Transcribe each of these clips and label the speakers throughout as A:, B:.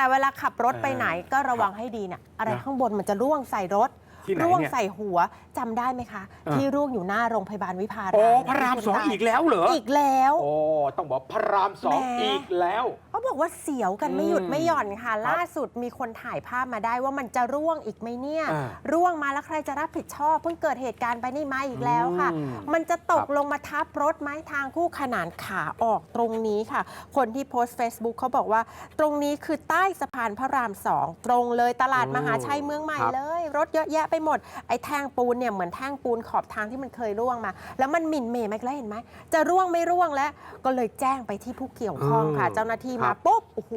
A: แต่เวลาขับรถ
B: เออ
A: ไปไหนก็ระวังให้ดีเนี่ยอะไร
B: นะ
A: ข้างบนมันจะร่วงใส่รถ
B: ที่ไหน
A: ร่วง
B: เนี่ย
A: ใส่หัวจำได้ไหมคะ
B: เออ
A: ที่ร่วงอยู่หน้าโรงพยาบาลวิภา
B: โอ้
A: ราม
B: พระราม
A: ที่
B: สอง
A: คนตย
B: อีกแล้วเหรอ
A: อีกแล้ว
B: โอ้ ต้องบอกพระรามสอง
A: แหม
B: อีกแล้ว
A: เขาบอกว่าเสียวกันไม่หยุด
B: อืม
A: ไม่หย่อนค่ะ
B: ครับ
A: ล่าสุดมีคนถ่ายภาพมาได้ว่ามันจะร่วงอีกไหมเนี่ย
B: อ่า
A: ร่วงมาแล้วใครจะรับผิดชอบ เพิ่งเกิดเหตุการณ์ไปนี่มาอีกแล้วค่ะ
B: อืม
A: มันจะตก
B: ครับ
A: ลงมาทับรถไหมทางคู่ขนานขาออกตรงนี้ค่ะ คนที่โพสต์ Facebook เขาบอกว่า ตรงนี้คือใต้สะพานพระรามสองตรงเลยตลาด
B: โอ้
A: มหาชัยเมืองใหม่
B: ครับ
A: เลย รถเยอะแยะไปหมด ไอ้แท่งปูนเนี่ยเหมือนแท่งปูนขอบทางที่มันเคยร่วงมา แล้วมันหมิ่นเหม่ไหมแล้วเห็นไหม จะร่วงไม่ร่วงแล้ว ก็เลยแจ้งไปที่ผู้เกี่ยวข้องค่ะ
B: เออ
A: เจ้าหน้าที่
B: ครั
A: มา
B: บ
A: ปุ๊บโอ้โห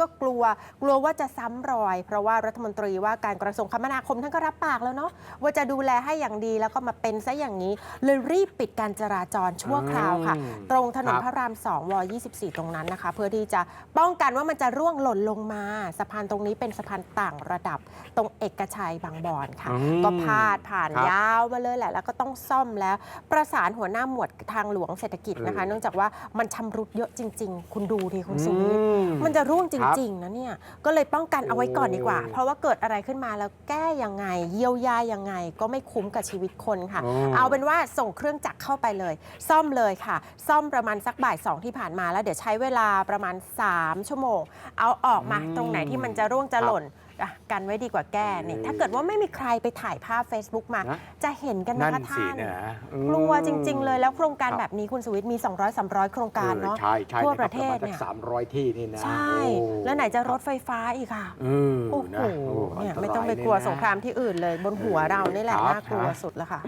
A: ก็กลัว กลัวว่าจะซ้ำรอย เพราะว่ารัฐมนตรีว่าการกระทรวงคมนาคมท่านก็รับปากแล้วเนาะว่าจะดูแลให้อย่างดีแล้วก็มาเป็นซะอย่างนี้ เลยรีบปิดการจราจรชั่วคราวค่ะ
B: อืม
A: ตรงถนน
B: ครับ
A: พระราม2ว24 ตรงนั้นนะคะ เพื่อที่จะป้องกันว่ามันจะร่วงหล่นลงมา สะพานตรงนี้เป็นสะพานต่างระดับ ตรงเอกชัยบางบอนค่ะ
B: อืม
A: ก็พาดผ่าน
B: ครับ
A: ยาวมาเลยแหละ แล้วก็ต้องซ่อมแล้ว ประสานหัวหน้าหมวดทางหลวงเศรษฐกิจนะคะ
B: เออ
A: เนื่องจากว่ามันชำรุดเยอะจริง ๆ คุณดูดิคุณสุวิทย์
B: อื
A: มันจะร่วงจ
B: ครับ
A: ริง ๆ นะเนี่ย ก็เลยป้องกันเอาไว้ก่อนดีกว่า
B: โอ้
A: เพราะว่าเกิดอะไรขึ้นมาแล้วแก้ยังไง เยียวยายังไง ก็ไม่คุ้มกับชีวิตคนค่ะ
B: โอ้
A: เอาเป็นว่าส่งเครื่องจักรเข้าไปเลย ซ่อมเลยค่ะ ซ่อมประมาณสักบ่ายสองที่ผ่านมาแล้วเดี๋ยวใช้เวลาประมาณ 3 ชั่วโมง เอาออกมา
B: อืม
A: ตรงไหนที่มันจะร่วงจะ
B: ครับ
A: หล่น อะกันไว้ดีกว่าแก้เนี่ย
B: เออ
A: ถ้าเกิดว่าไม่มีใครไปถ่ายภาพ Facebook มา
B: นะ
A: จะเห็นกัน
B: นั่
A: นะ
B: น
A: คะ
B: สิ
A: ท่าน
B: นะอืม
A: กลัวจริง ๆ เลยแล้วโครงการ
B: ครับ
A: แบบนี้คุณสุวิทย์มี 200 300 โครงการเนาะ
B: ออใช่ใช่
A: ทั่ว
B: นคบ
A: ประเทศ
B: ปมาณ
A: เนี่ย
B: สามร้อยที่นี่นะ
A: ใช่
B: โอ้
A: แล้วไหนจะรถไฟฟ้าอีกค่ะ
B: เออ
A: โอ้โห
B: นะโอ้
A: เนี่ย
B: นตราย
A: ไม่ต้องไปกลัว
B: เยนะ
A: สงครามที่อื่นเลย บนหัวเรานี่แหละ
B: ครับ
A: น่ากลัว
B: ครับ
A: สุดแล้วค่ะ